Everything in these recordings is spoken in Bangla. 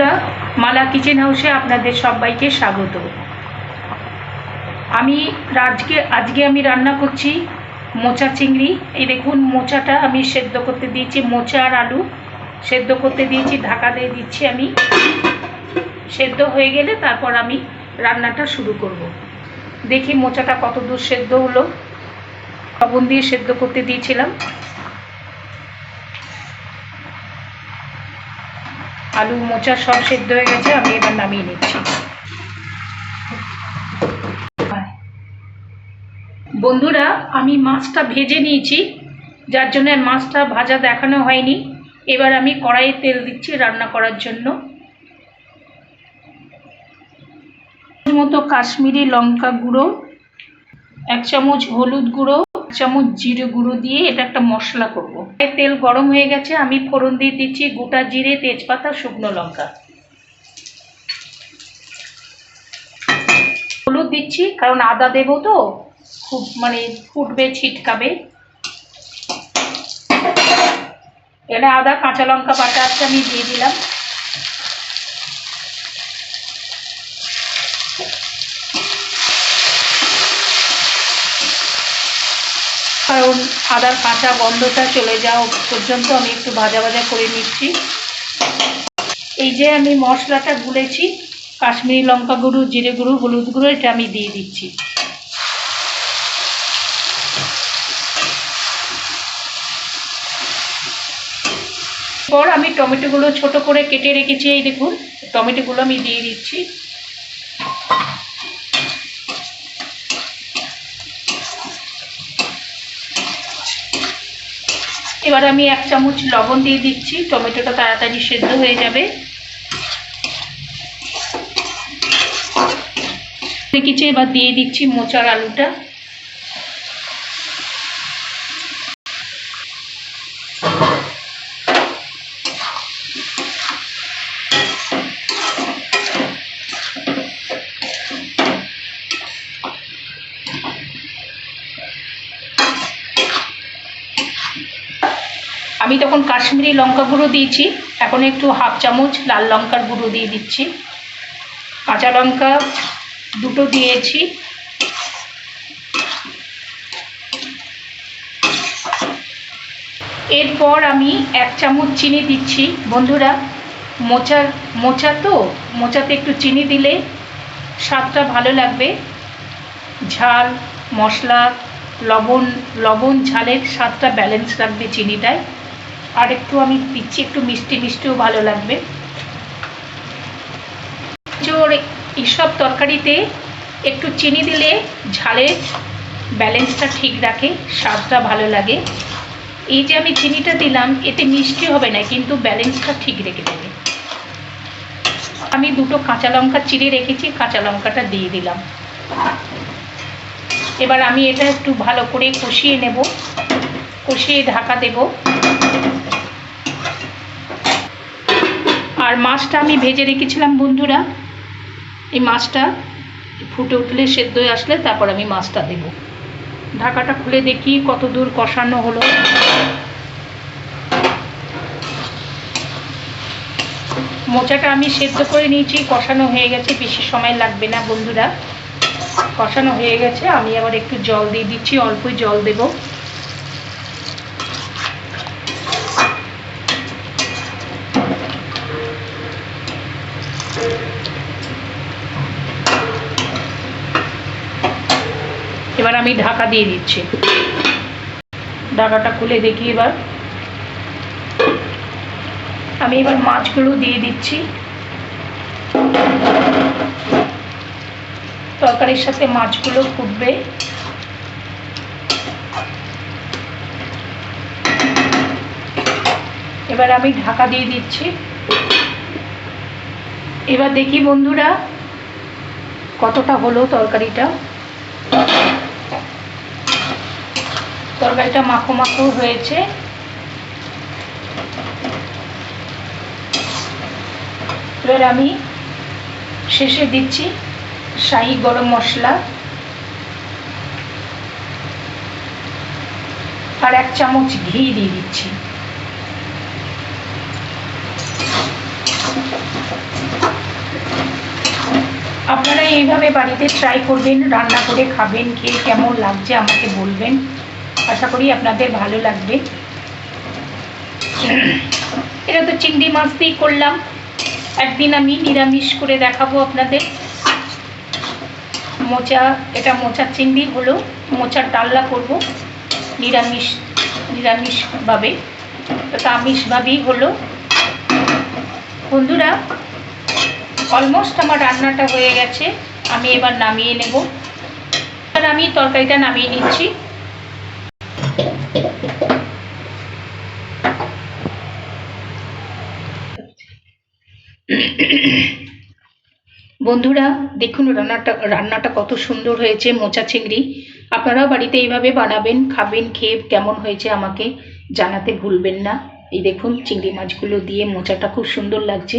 বন্ধুরা, মালা কিচেন হাউসে আপনাদের সবাইকে স্বাগত। আমি আজকে আজকে আমি রান্না করছি মোচা চিংড়ি। এই দেখুন, মোচাটা আমি সেদ্ধ করতে দিয়েছি, মোচা আর আলু সেদ্ধ করতে দিয়েছি, ঢাকা দিয়ে দিচ্ছি আমি। সেদ্ধ হয়ে গেলে তারপর আমি রান্নাটা শুরু করব। দেখি মোচাটা কত দূর সেদ্ধ হলো। লবণ দিয়ে সেদ্ধ করতে দিয়েছিলাম। আলু মোচা সব সেদ্ধ হয়ে গেছে, আমি এবার নামিয়ে নিচ্ছি। বন্ধুরা, আমি মাছটা ভেজে নিয়েছি, যার জন্য মাছটা ভাজা দেখানো হয়নি। এবার আমি কড়াইয়ে তেল দিচ্ছি রান্না করার জন্য। মতো কাশ্মীরি লঙ্কা গুঁড়ো, এক চামচ হলুদ গুঁড়ো চামচ জিরে গুঁড়ো দিয়ে এটা একটা মশলা করব। তেল গরম হয়ে গেছে, আমি ফোড়ন দিয়ে দিচ্ছি গোটা জিরে, তেজপাতা, শুকনো লঙ্কা। হলুদ দিচ্ছি, কারণ আদা দেবো তো, খুব মানে ফুটবে, ছিটকাবে। এখানে আদা, কাঁচা লঙ্কা বাটা আছে, আমি দিয়ে দিলাম কারণ আদার কাঁচা গন্ধটা চলে যাওয়া পর্যন্ত আমি একটু ভাজা ভাজা করে নিচ্ছি। এই যে আমি মশলাটা গুলেছি, কাশ্মীরি লঙ্কা গুঁড়ো, জিরে গুঁড়ো, হলুদ গুঁড়ো, এটা আমি দিয়ে দিচ্ছি। পর আমি টমেটোগুলো ছোট করে কেটে রেখেছি, এই দেখুন, টমেটোগুলো আমি দিয়ে দিচ্ছি। এবার আমি এক চামচ লবণ দিয়ে দিচ্ছি। টমেটোটা তাড়াতাড়ি সেদ্ধ হয়ে যাবে। কিছু এবার দিয়ে দিচ্ছি মোচার আলুটা। আমি তখন কাশ্মীরি লঙ্কা গুঁড়ো দিয়েছি। এখন একটু হাফ চামচ লাল লঙ্কার গুঁড়ো দিয়ে দিচ্ছি। কাঁচা লঙ্কা দুটো দিয়েছি। এরপর আমি এক চামচ চিনি দিচ্ছি। বন্ধুরা মোচার মোচা তো? মোচাতে একটু চিনি দিলে স্বাদটা ভালো লাগবে। ঝাল, মশলা, লবণ লবণ, ঝালের স্বাদটা ব্যালেন্স রাখবে চিনিটায়। আর একটু আমি দিচ্ছি, একটু মিষ্টি মিষ্টিও ভালো লাগবে। জোর এইসব তরকারিতে একটু চিনি দিলে ঝালের ব্যালেন্সটা ঠিক রাখে, স্বাদটা ভালো লাগে। এই যে আমি চিনিটা দিলাম, এতে মিষ্টি হবে না, কিন্তু ব্যালেন্সটা ঠিক রেখে দেবে। আমি দুটো কাঁচা লঙ্কা চিড়ে রেখেছি, কাঁচা লঙ্কাটা দিয়ে দিলাম। এবার আমি এটা একটু ভালো করে কষিয়ে নেব, কষিয়ে ঢাকা দেব। আর মাছটা আমি ভেজে রেখেছিলাম, বন্ধুরা। এই মাছটা ফুটে উঠলে, সেদ্ধ হয়ে আসলে তারপর আমি মাছটা দেব। ঢাকাটা খুলে দেখি কত দূর কষানো হলো। মোচাটা আমি সেদ্ধ করে নিয়েছি, কষানো হয়ে গেছে, বেশি সময় লাগবে না, বন্ধুরা। কষানো হয়ে গেছে, আমি আবার একটু জল দিয়ে দিচ্ছি, অল্পই জল দেব। আমি ঢাকা দিয়ে দিচ্ছি। ঢাকাটা খুলে দেখি এবার। আমি এবার মাছগুলো দিয়ে দিচ্ছি। তরকারির সাথে মাছগুলো ফুটবে। এবার আমি ঢাকা দিয়ে দিচ্ছি। এবার দেখি বন্ধুরা, কতটা হলো তরকারিটা। তরকারিটা মাখো মাখো হয়েছে। এবার আমি শেষে দিচ্ছি শাহি গরম মশলা। আর এক চামচ ঘি দিয়ে দিচ্ছি। আপনারা এইভাবে বাড়িতে ট্রাই করবেন, রান্না করে খাবেন, কে কেমন লাগছে আমাকে বলবেন। আশা করি আপনাদের ভালো লাগবে। এটা তো চিংড়ি মাছ দিয়েই করলাম। একদিন আমি নিরামিষ করে দেখাবো আপনাদের। মোচা, এটা মোচার চিংড়ি হলো। মোচার ডাল্লা করব নিরামিষ, নিরামিষভাবে। তো আমিষভাবেই হলো। বন্ধুরা, অলমোস্ট আমার রান্নাটা হয়ে গেছে। আমি এবার নামিয়ে নেব। আর আমি তরকারিটা নামিয়ে নিচ্ছি। বন্ধুরা, দেখুন রান্নাটা রান্নাটা কত সুন্দর হয়েছে, মোচা চিংড়ি। আপনারাও বাড়িতে এইভাবে বানাবেন, খাবেন, খেয়ে কেমন হয়েছে আমাকে জানাতে ভুলবেন না। এই দেখুন, চিংড়ি মাছগুলো দিয়ে মোচাটা খুব সুন্দর লাগছে।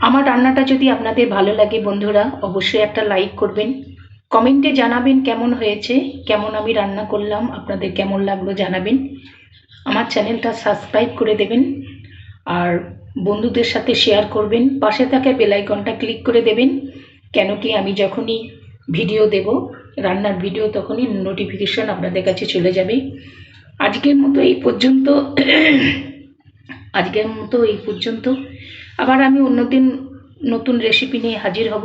আমার রান্নাটা যদি আপনাদের ভালো লাগে বন্ধুরা, অবশ্যই একটা লাইক করবেন। কমেন্টে জানাবেন কেমন হয়েছে, কেমন আমি রান্না করলাম, আপনাদের কেমন লাগল জানাবেন। আমার চ্যানেলটা সাবস্ক্রাইব করে দেবেন আর বন্ধুদের সাথে শেয়ার করবেন, পাশে থাকা বেলাইকনটা ক্লিক করে দেবেন, কেন কি আমি যখনই ভিডিও দেব, রান্নার ভিডিও তখনই নোটিফিকেশন আপনাদের কাছে চলে যাবে। আজকের মতো এই পর্যন্ত, আজকের মতো এই পর্যন্ত। আবার আমি অন্যদিন নতুন রেসিপি নিয়ে হাজির হব।